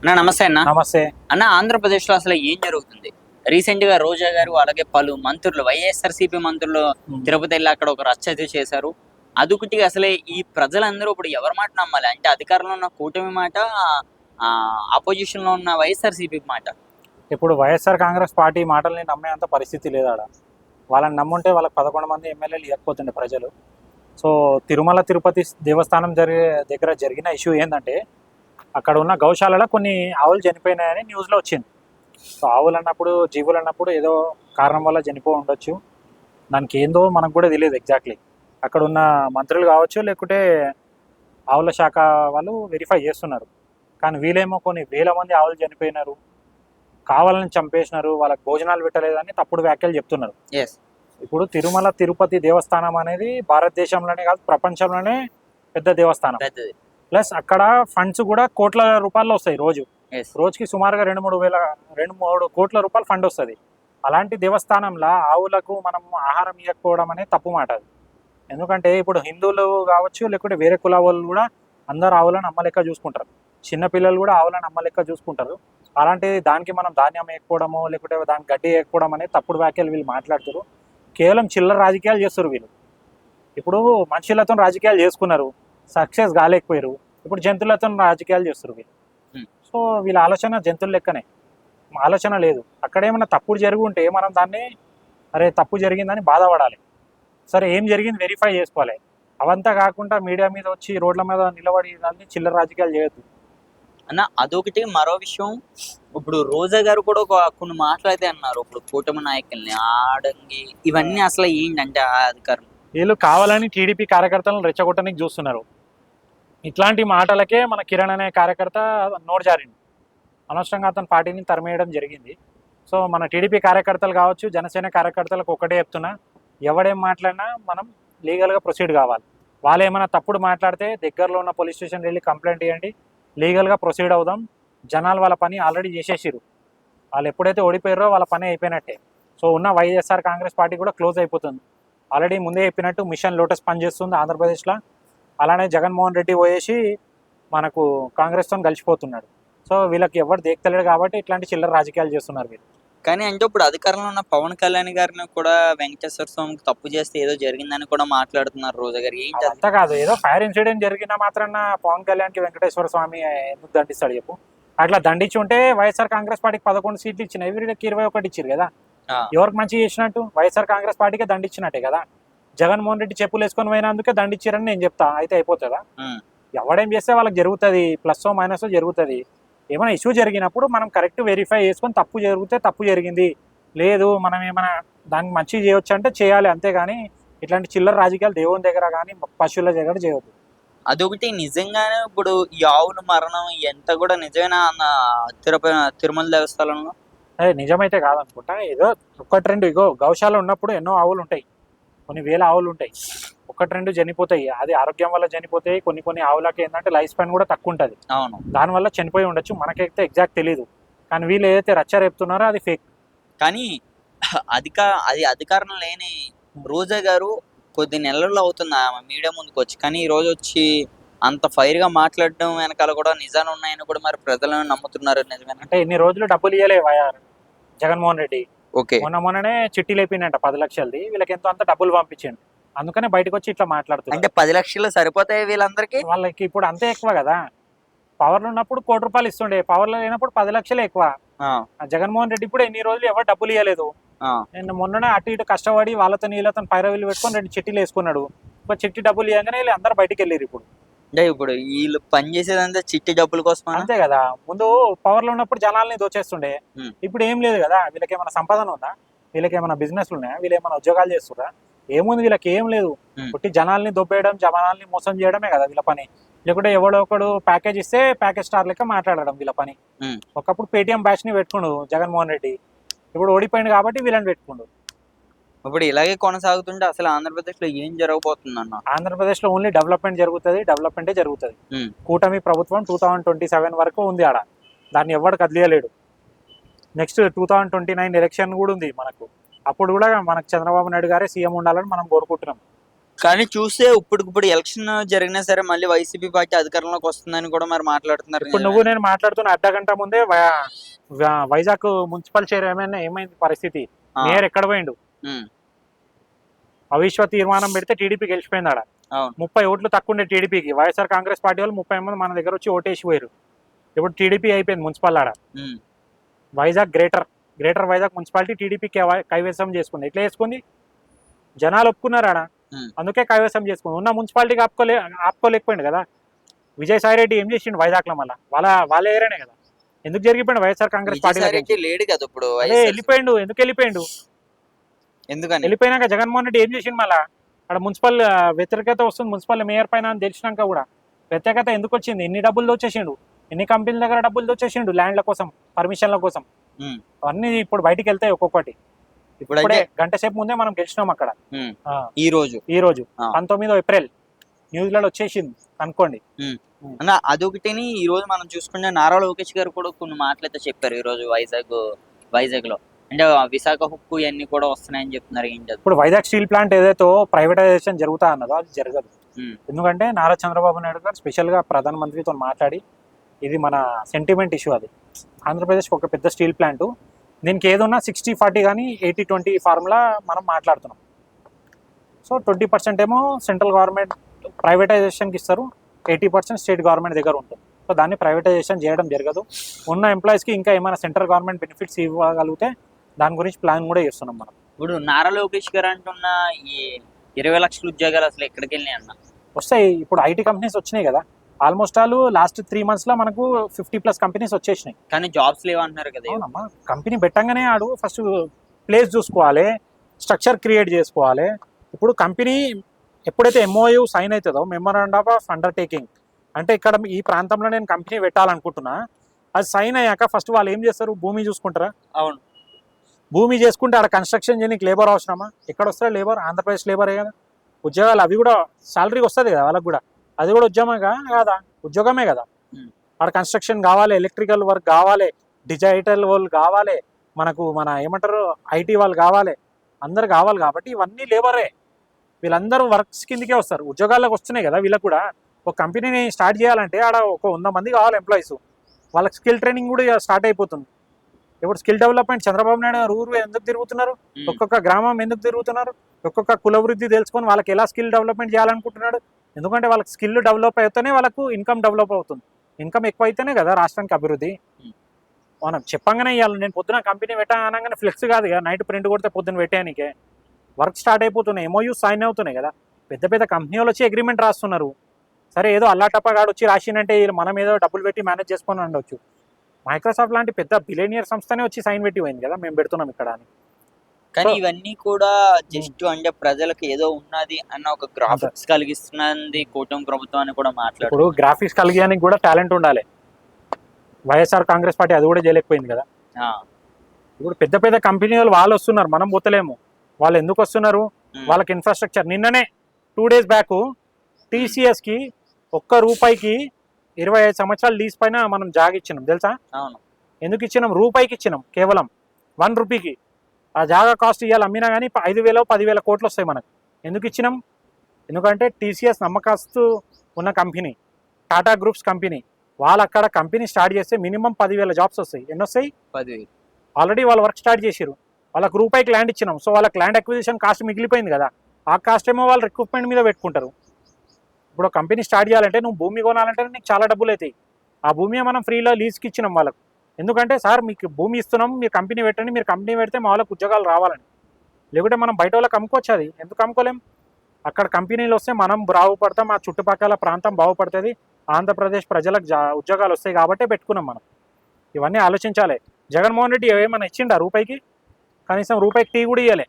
అన్న నమస్తే అన్న. నమస్తే. అన్న ఆంధ్రప్రదేశ్లో అసలు ఏం జరుగుతుంది? రీసెంట్గా రోజా గారు అలాగే పలు మంత్రులు వైఎస్ఆర్సీపీ మంత్రులు తిరుపతి వెళ్ళి అక్కడ ఒక రచ్చ చేశారు. అదొకటి అసలే ఈ ప్రజలందరూ ఇప్పుడు ఎవరి మాట నమ్మాలి? అంటే అధికారంలో ఉన్న కూటమి మాట ఆపోజిషన్లో ఉన్న వైఎస్ఆర్సీపీ మాట. ఇప్పుడు వైఎస్ఆర్ కాంగ్రెస్ పార్టీ మాటల్ని నమ్మేంత పరిస్థితి లేదు వాళ్ళని నమ్ముంటే వాళ్ళకి పదకొండు మంది ఎమ్మెల్యేలు ఇవ్వకపోతుండే ప్రజలు. సో తిరుమల తిరుపతి దేవస్థానం జరిగే దగ్గర జరిగిన ఇష్యూ ఏంటంటే అక్కడ ఉన్న గౌశాలలో కొన్ని ఆవులు చనిపోయినాయని న్యూస్లో వచ్చింది. సో ఆవులు అన్నప్పుడు జీవులు అన్నప్పుడు ఏదో కారణం వల్ల చనిపో ఉండొచ్చు. దానికి ఏందో మనకు కూడా తెలియదు ఎగ్జాక్ట్లీ అక్కడ ఉన్న మంత్రులు కావచ్చు లేకుంటే ఆవుల శాఖ వాళ్ళు వెరిఫై చేస్తున్నారు. కానీ వీళ్ళేమో కొన్ని వేల మంది ఆవులు చనిపోయినారు. కావాలని చంపేసినారు వాళ్ళకి భోజనాలు పెట్టలేదని తప్పుడు వ్యాఖ్యలు చెప్తున్నారు. ఎస్ ఇప్పుడు తిరుమల తిరుపతి దేవస్థానం అనేది భారతదేశంలోనే కాదు ప్రపంచంలోనే పెద్ద దేవస్థానం. ప్లస్ అక్కడ ఫండ్స్ కూడా కోట్ల రూపాయలు వస్తాయి రోజు. రోజుకి సుమారుగా రెండు మూడు వేల రెండు మూడు కోట్ల రూపాయల ఫండ్ వస్తుంది. అలాంటి దేవస్థానంలో ఆవులకు మనం ఆహారం ఇవ్వకపోవడం అనేది తప్పు మాట అది. ఎందుకంటే ఇప్పుడు హిందువులు కావచ్చు లేకుంటే వేరే కుల వాళ్ళు కూడా అందరు ఆవులను అమ్మలెక్క చూసుకుంటారు. చిన్న పిల్లలు కూడా ఆవులను అమ్మలెక్క చూసుకుంటారు. అలాంటి దానికి మనం ధాన్యం వేయకపోవడమో లేకుంటే దానికి గడ్డి వేయకపోవడం అనేది తప్పుడు వ్యాఖ్యలు వీళ్ళు మాట్లాడుతారు కేవలం చిల్లర రాజకీయాలు చేస్తారు వీళ్ళు. ఇప్పుడు మనుషులతో రాజకీయాలు చేసుకున్నారు. సక్సెస్ కాలేకపోయారు. ఇప్పుడు జంతువులతో రాజకీయాలు చేస్తారు వీళ్ళు. సో వీళ్ళ ఆలోచన జంతువుల లెక్కనే. ఆలోచన లేదు. అక్కడ ఏమైనా తప్పుడు జరిగి ఉంటే మనం దాన్ని అరే తప్పు జరిగిందని బాధపడాలి. సరే ఏం జరిగింది వెరిఫై చేసుకోవాలి. అవంతా కాకుండా మీడియా మీద వచ్చి రోడ్ల మీద నిలబడి దాన్ని చిల్లర రాజకీయాలు చేయొద్దు. అన్న అదొకటి. మరో విషయం ఇప్పుడు రోజా గారు కూడా ఒక కొన్ని మాటలు అయితే అన్నారు. ఇప్పుడు కూటమి నాయకుల్ని ఆడంగి ఇవన్నీ అసలు ఏంటంటే అధికారం. వీళ్ళు కావాలని టీడీపీ కార్యకర్తలను రెచ్చగొట్టడానికి చూస్తున్నారు. ఇట్లాంటి మాటలకే మన కిరణ్ అనే కార్యకర్త నోరు జారిండు. అనవసరంగా అతని పార్టీని తరిమేయడం జరిగింది. సో మన టీడీపీ కార్యకర్తలు కావచ్చు జనసేన కార్యకర్తలకు ఒకటే చెప్తున్నా ఎవడేం మాట్లాడినా మనం లీగల్గా ప్రొసీడ్ కావాలి. వాళ్ళు ఏమైనా తప్పుడు మాట్లాడితే దగ్గరలో ఉన్న పోలీస్ స్టేషన్ వెళ్ళి కంప్లైంట్ ఇవ్వండి లీగల్గా ప్రొసీడ్ అవుదాం. జనాలు వాళ్ళ పని ఆల్రెడీ చేసేసిరు వాళ్ళు ఎప్పుడైతే ఓడిపోయారో వాళ్ళ పని అయిపోయినట్టే. సో ఉన్న వైఎస్ఆర్ కాంగ్రెస్ పార్టీ కూడా క్లోజ్ అయిపోతుంది. ఆల్రెడీ ముందే చెప్పినట్టు మిషన్ లోటస్ పనిచేస్తుంది ఆంధ్రప్రదేశ్లో. అలానే జగన్మోహన్ రెడ్డి పోయేసి మనకు కాంగ్రెస్తో కలిసిపోతున్నాడు. సో వీళ్ళకి ఎవరు దేక్తలేడు కాబట్టి ఇట్లాంటి చిల్లర రాజకీయాలు చేస్తున్నారు వీళ్ళు. కానీ అంటే ఇప్పుడు అధికారంలో ఉన్న పవన్ కళ్యాణ్ గారిని కూడా వెంకటేశ్వర స్వామికి తప్పు చేస్తే ఏదో జరిగిందని కూడా మాట్లాడుతున్నారు రోజా గారు. ఏంటి? అంతా కాదు. ఏదో ఫైర్ ఇన్సిడెంట్ జరిగిన మాత్రాన పవన్ కళ్యాణ్కి వెంకటేశ్వర స్వామి ఎందుకు దండిస్తాడు చెప్పు? అట్లా దండించి ఉంటే వైఎస్ఆర్ కాంగ్రెస్ పార్టీకి పదకొండు సీట్లు ఇచ్చిన వీళ్ళకి ఇరవై ఒకటి ఇచ్చారు కదా. ఎవరికి మంచి చేసినట్టు? వైఎస్ఆర్ కాంగ్రెస్ పార్టీకే దండిచ్చినట్టే కదా. జగన్మోహన్ రెడ్డి చెప్పులు వేసుకొని పోయినందుకే దండిచ్చారని నేను చెప్తా. అయితే అయిపోతుందా. ఎవడేం చేస్తే వాళ్ళకి జరుగుతుంది? ప్లస్ మైనస్ జరుగుతుంది. ఏమైనా ఇష్యూ జరిగినప్పుడు మనం కరెక్ట్ వెరిఫై చేసుకొని తప్పు జరిగితే తప్పు జరిగింది. లేదు మనం ఏమైనా దానికి మంచి చేయొచ్చు అంటే చేయాలి. అంతేగాని ఇట్లాంటి చిల్లర రాజకీయాలు దేవుని దగ్గర కానీ పశువుల దగ్గర చేయవద్దు అదొకటి నిజంగానే ఇప్పుడు ఈ ఆవుల మరణం ఎంత కూడా నిజమేనా అన్న తిరుపతి తిరుమల దేవస్థానంలో? అదే నిజమైతే కాదనుకుంటా. ఏదో ఒకటి రెండు ఇగో గౌశాల ఉన్నప్పుడు ఎన్నో ఆవులు ఉంటాయి. కొన్ని వేల ఆవులు ఉంటాయి. ఒకటి రెండు చనిపోతాయి. అది ఆరోగ్యం వల్ల చనిపోతాయి కొన్ని కొన్ని ఆవులకి ఏంటంటే లైఫ్ స్పాన్ కూడా తక్కువ ఉంటుంది. అవును. దానివల్ల చనిపోయి ఉండొచ్చు. మనకైతే ఎగ్జాక్ట్ తెలియదు కానీ వీళ్ళు ఏదైతే రచ్చ రేపుతున్నారో అది ఫేక్ కానీ అధిక అది అధికారం లేని రోజా గారు కొద్ది నెలల్లో అవుతుంది. ఆమె మీడియా ముందుకు వచ్చి కానీ ఈ రోజు వచ్చి అంత ఫైర్గా మాట్లాడడం వెనకాల కూడా నిజాలు ఉన్నాయని కూడా మరి ప్రజలను నమ్ముతున్నారు నిజమేనా? అంటే ఇన్ని రోజులు డబ్బులు ఇవ్వలే వైఆర్ జగన్మోహన్ రెడ్డి. ఓకే. మొన్న మొన్ననే చిట్టి లేపిండంట పది లక్షలది. వీళ్ళకి ఎంతో అంత డబ్బులు పంపించండి. అందుకనే బయటకు వచ్చి ఇట్లా మాట్లాడుతున్నారు. అంటే పది లక్షలు సరిపోతాయి వీళ్ళందరికీ? వాళ్ళకి ఇప్పుడు అంతే ఎక్కువ కదా. పవర్లో ఉన్నప్పుడు కోటి రూపాయలు ఇస్తుండే. పవర్లో లేనప్పుడు పది లక్షలే ఎక్కువ. ఆ, ఆ జగన్మోహన్ రెడ్డి కూడా ఎన్ని రోజులు ఎవరు డబ్బులు ఇవ్వలేదు ఆ. నేను మొన్ననే అటు ఇటు కష్టపడి వాళ్ళతో నీళ్ళతో పైరవీలు పెట్టుకొని రెండు చిట్టీలు వేసుకున్నాడు. ఇప్పుడు చిట్టి డబ్బులు ఇవ్వగానే వీళ్ళు అందరు బయటికి వెళ్ళారు ఇప్పుడు. అంటే ఇప్పుడు వీళ్ళు పని చేసేదంతా చిట్టి డబ్బుల కోసం అంతే కదా. ముందు పవర్లో ఉన్నప్పుడు జనాల్ని దోచేస్తుండే. ఇప్పుడు ఏం లేదు కదా. వీళ్ళకి ఏమైనా సంపాదన ఉందా? వీళ్ళకి ఏమైనా బిజినెస్ ఉన్నాయా? వీళ్ళు ఏమైనా ఉద్యోగాలు చేస్తురా ఏముంది వీళ్ళకి? ఏం లేదు. పుట్టి జనాల్ని దొబ్బేయడం జనాల్ని మోసం చేయడమే కదా వీళ్ళ పని. లేకుంటే ఎవడో ఒకడు ప్యాకేజ్ ఇస్తే ప్యాకేజ్ స్టార్ లెక్క మాట్లాడడం వీళ్ళ పని. ఒకప్పుడు పేటిఎం బ్యాచ్ని పెట్టుకుండు జగన్మోహన్ రెడ్డి. ఇప్పుడు ఓడిపోయింది కాబట్టి వీళ్ళని పెట్టుకుండు. ఇప్పుడు ఇలాగే కొనసాగుతుంటే అసలు ఆంధ్రప్రదేశ్లో ఏం జరగబోతుంది అన్న ఆంధ్రప్రదేశ్లో ఓన్లీ డెవలప్మెంట్ జరుగుతుంది డెవలప్మెంటే జరుగుతుంది. Hmm. కూటమి ప్రభుత్వం టూ థౌజండ్ ట్వంటీ సెవెన్ వరకు ఉంది ఆడ. దాన్ని ఎవడు కదిలియలేడు. Next two thousand twenty nine election కూడా ఉంది మనకు. అప్పుడు కూడా మనకు చంద్రబాబు నాయుడు గారే సీఎం ఉండాలని మనం కోరుకుంటున్నాం. కానీ చూస్తే ఇప్పటికిప్పుడు ఎలక్షన్ జరిగినా సరే మళ్ళీ వైసీపీ పార్టీ అధికారంలోకి వస్తుందని కూడా మరి మాట్లాడుతున్నారు. ఇప్పుడు నువ్వు నేను మాట్లాడుతున్న అర్ధ గంట ముందే వైజాగ్ మున్సిపల్ చైర్మన్ ఏమైంది పరిస్థితి? మేయర్ ఎక్కడ పోయిండు? అవిశ్వ తీర్మానం పెడితే టీడీపీ గెలిచిపోయింది ఆడ ముప్పై ఓట్లు తక్కువ ఉండే టీడీపీకి. వైఎస్ఆర్ కాంగ్రెస్ పార్టీ వాళ్ళు ముప్పై మంది మన దగ్గర వచ్చి ఓటేసి పోయారు ఇప్పుడు టీడీపీ అయిపోయింది మున్సిపల్ ఆడ. Vizag greater greater Vizag municipality TDP కైవసం చేసుకుంది. ఎట్లా చేసుకుంది? జనాలు ఒప్పుకున్నారు ఆడ. అందుకే కైవసం చేసుకుంది. ఉన్న మున్సిపాలిటీకి ఆపుకోలే ఆపుకోలేకపోయింది కదా. విజయసాయి రెడ్డి ఏం చేసిండు వైజాగ్లో మళ్ళా? వాళ్ళ వాళ్ళ ఏరియానే కదా. ఎందుకు జరిగిపోయింది వైఎస్ఆర్ కాంగ్రెస్ పార్టీ లేడు కదా ఇప్పుడు వెళ్ళిపోయిండు. ఎందుకు వెళ్ళిపోయిండు? ఎందుకని? వెళ్ళిపోయినాక జగన్మోహన్ రెడ్డి ఏం చేసిండు మళ్ళా? అక్కడ మున్సిపల్ వ్యతిరేకత వస్తుంది మున్సిపల్ మేయర్ పైన అని తెలిసినాక కూడా. వ్యతిరేకత ఎందుకు వచ్చింది? ఎన్ని డబ్బులు దోచేసిండు? ఎన్ని కంపెనీల దగ్గర డబ్బులు దోచేసిండు ల్యాండ్ల కోసం పర్మిషన్ల కోసం. అవన్నీ ఇప్పుడు బయటికి వెళ్తాయి ఒక్కొక్కటి. ఇప్పుడు గంట సేపు ముందే మనం గెలిచినాం అక్కడ. ఈ రోజు? ఈ రోజు. పంతొమ్మిదో ఏప్రిల్. న్యూజిలాండ్ వచ్చేసింది అనుకోండి. అన్న అదొకటిని ఈ రోజు మనం చూసుకుంటే నారా లోకేష్ గారు కూడా కొన్ని మాటలైతే చెప్పారు ఈ రోజు వైజాగ్ వైజాగ్లో అంటే విశాఖ హుక్కు ఇవన్నీ కూడా వస్తున్నాయని చెప్తున్నారు ఏంటి? ఇప్పుడు వైజాగ్ స్టీల్ ప్లాంట్ ఏదైతే ప్రైవేటైజేషన్ జరుగుతా అన్నదో అది జరగదు. ఎందుకంటే నారా చంద్రబాబు నాయుడు గారు స్పెషల్గా ప్రధానమంత్రితో మాట్లాడి ఇది మన సెంటిమెంట్ ఇష్యూ అది. ఆంధ్రప్రదేశ్కి ఒక పెద్ద స్టీల్ ప్లాంట్. దీనికి ఏదున్నా సిక్స్టీ ఫార్టీ కానీ ఎయిటీ ట్వంటీ ఫార్ములా మనం మాట్లాడుతున్నాం. సో ట్వంటీ పర్సెంట్ ఏమో సెంట్రల్ గవర్నమెంట్ ప్రైవేటైజేషన్కి ఇస్తారు. ఎయిటీ పర్సెంట్ స్టేట్ గవర్నమెంట్ దగ్గర ఉంటుంది. సో దాన్ని ప్రైవేటైజేషన్ చేయడం జరగదు. ఉన్న ఎంప్లాయీస్కి ఇంకా ఏమైనా సెంట్రల్ గవర్నమెంట్ బెనిఫిట్స్ ఇవ్వగలిగితే దాని గురించి ప్లాన్ కూడా చేస్తున్నాం మనం. ఇప్పుడు నారా లోకేష్ గారు అంటున్న ఈ ఇరవై లక్షల ఉద్యోగాలు అసలు ఎక్కడికి వెళ్ళినాయి అన్న? వస్తాయి. ఇప్పుడు ఐటీ కంపెనీస్ వచ్చినాయి కదా. ఆల్మోస్ట్ ఆల్ లాస్ట్ త్రీ మంత్స్లో మనకు ఫిఫ్టీ ప్లస్ కంపెనీస్ వచ్చేసినాయి. కానీ జాబ్స్ లేవంటున్నారు కదా అవునమ్మా. కంపెనీ పెట్టంగానే ఆడు ఫస్ట్ ప్లేస్ చూసుకోవాలి స్ట్రక్చర్ క్రియేట్ చేసుకోవాలి. ఇప్పుడు కంపెనీ ఎప్పుడైతే ఎంఓయూ సైన్ అవుతుందో మెమోరాండమ్ ఆఫ్ అండర్టేకింగ్ అంటే ఇక్కడ ఈ ప్రాంతంలో నేను కంపెనీ పెట్టాలనుకుంటున్నా అది సైన్ అయ్యాక ఫస్ట్ వాళ్ళు ఏం చేస్తారు? భూమి చూసుకుంటారా? అవును. భూమి చేసుకుంటే ఆడ కన్స్ట్రక్షన్ చేయడానికి లేబర్ అవసరమా? ఎక్కడ వస్తారు లేబర్ ఆంధ్రప్రదేశ్ లేబరే కదా? ఉద్యోగాలు అవి కూడా శాలరీ వస్తుంది కదా వాళ్ళకి కూడా. అది కూడా ఉద్యమమే కాదా? ఉద్యోగమే కదా. అక్కడ ఆడ కన్స్ట్రక్షన్ కావాలి ఎలక్ట్రికల్ వర్క్ కావాలి డిజిటల్ వాళ్ళు కావాలి మనకు మన ఏమంటారు ఐటీ వాళ్ళు కావాలి అందరు కావాలి కాబట్టి ఇవన్నీ లేబరే వీళ్ళందరూ వర్క్స్ కిందకే వస్తారు. ఉద్యోగాలకు వస్తున్నాయి కదా వీళ్ళకి కూడా. ఒక కంపెనీని స్టార్ట్ చేయాలంటే ఆడ ఒక వంద మంది కావాలి ఎంప్లాయీస్ వాళ్ళకి స్కిల్ ట్రైనింగ్ కూడా స్టార్ట్ అయిపోతుంది. ఇప్పుడు స్కిల్ డెవలప్మెంట్ చంద్రబాబు నాయుడు గారు ఊరు ఎందుకు తిరుగుతున్నారు? ఒక్కొక్క గ్రామం ఎందుకు తిరుగుతున్నారు? ఒక్కొక్క కుల వృద్ధి తెలుసుకొని వాళ్ళకి ఎలా స్కిల్ డెవలప్మెంట్ చేయాలనుకుంటున్నాడు? ఎందుకంటే వాళ్ళకి స్కిల్ డెవలప్ అయితేనే వాళ్ళకు ఇన్కమ్ డెవలప్ అవుతుంది. ఇన్కమ్ ఎక్కువ అయితేనే కదా రాష్ట్రానికి అభివృద్ధి. మనం చెప్పంగానే ఇవ్వాలి నేను పొద్దున కంపెనీ పెట్టా అనగానే ఫ్లెక్స్ కాదు కదా. నైట్ ప్రింట్ కొడితే పొద్దున పెట్టానికే వర్క్ స్టార్ట్ అయిపోతున్నాయి. ఎంఓయూ సైన్ అవుతున్నాయి కదా. పెద్ద పెద్ద కంపెనీ వచ్చి అగ్రిమెంట్ రాస్తున్నారు. సరే ఏదో అల్లాటప్పగాడు వచ్చి రాసిందంటే వీళ్ళు మనం ఏదో డబ్బులు పెట్టి మేనేజ్ చేసుకొని ఉండొచ్చు. మైక్రోసాఫ్ట్ లాంటి పెద్ద బిలియనియర్ సంస్థనే వచ్చి సైన్ పెట్టి పోయింది కదా మేము పెడుతున్నాం ఇక్కడ అని. కానీ ఇవన్నీ కూడా జస్ట్ అంటే ప్రజలకు ఏదో ఉన్నది అన్న ఒక గ్రాఫిక్స్ కలిగిస్తున్నది కూటమి ప్రభుత్వం అని కూడా మాట్లాడు ఇప్పుడు గ్రాఫిక్స్ కలిగేయడానికి కూడా టాలెంట్ ఉండాలి. వైఎస్ఆర్ కాంగ్రెస్ పార్టీ అది కూడా చేయలేకపోయింది కదా. ఇప్పుడు పెద్ద పెద్ద కంపెనీ వాళ్ళు వాళ్ళు వస్తున్నారు మనం పోతలేము. వాళ్ళు ఎందుకు వస్తున్నారు? వాళ్ళకి ఇన్ఫ్రాస్ట్రక్చర్ నిన్ననే టూ డేస్ బ్యాక్ టీసీఎస్కి ఒక్క రూపాయికి ఇరవై ఐదు సంవత్సరాల లీజ్ పైన మనం జాగ ఇచ్చినాం తెలుసా? అవును. ఎందుకు ఇచ్చినాం? రూపాయికి ఇచ్చినాం కేవలం వన్ రూపీకి. ఆ జాగా కాస్ట్ ఇవ్వాలి అమ్మినా కానీ ఐదు వేల పదివేల కోట్లు వస్తాయి మనకు. ఎందుకు ఇచ్చినాం? ఎందుకంటే టీసీఎస్ నమ్మకస్తు ఉన్న కంపెనీ టాటా గ్రూప్స్ కంపెనీ వాళ్ళు అక్కడ కంపెనీ స్టార్ట్ చేస్తే మినిమం పదివేల జాబ్స్ వస్తాయి. ఎన్ని వస్తాయి? పదివేలు. ఆల్రెడీ వాళ్ళు వర్క్ స్టార్ట్ చేసిరు వాళ్ళకి రూపాయికి ల్యాండ్ ఇచ్చినాం. సో వాళ్ళకి ల్యాండ్ అక్విజిషన్ కాస్ట్ మిగిలిపోయింది కదా. ఆ కాస్ట్ ఏమో వాళ్ళు రిక్రూట్మెంట్ మీద పెట్టుకుంటారు. ఇప్పుడు కంపెనీ స్టార్ట్ చేయాలంటే నువ్వు భూమి కొనాలంటే నీకు చాలా డబ్బులు అవుతాయి. ఆ భూమి మనం ఫ్రీలో లీజ్కి ఇచ్చినాం వాళ్ళకు. ఎందుకంటే సార్ మీకు భూమి ఇస్తున్నాం మీరు కంపెనీ పెట్టండి మీరు కంపెనీ పెడితే మా వాళ్ళకి ఉద్యోగాలు రావాలని. లేకుంటే మనం బయట వాళ్ళకి అమ్ముకోవచ్చు అది. ఎందుకు అమ్ముకోలేం? అక్కడ కంపెనీలు వస్తే మనం బాగుపడతాం ఆ చుట్టుపక్కల ప్రాంతం బాగుపడుతుంది. ఆంధ్రప్రదేశ్ ప్రజలకు జా- ఉద్యోగాలు వస్తాయి కాబట్టే పెట్టుకున్నాం మనం. ఇవన్నీ ఆలోచించాలి. జగన్మోహన్ రెడ్డి ఏమైనా ఇచ్చిండా రూపాయికి? కనీసం రూపాయికి టీ కూడా ఇవ్వలే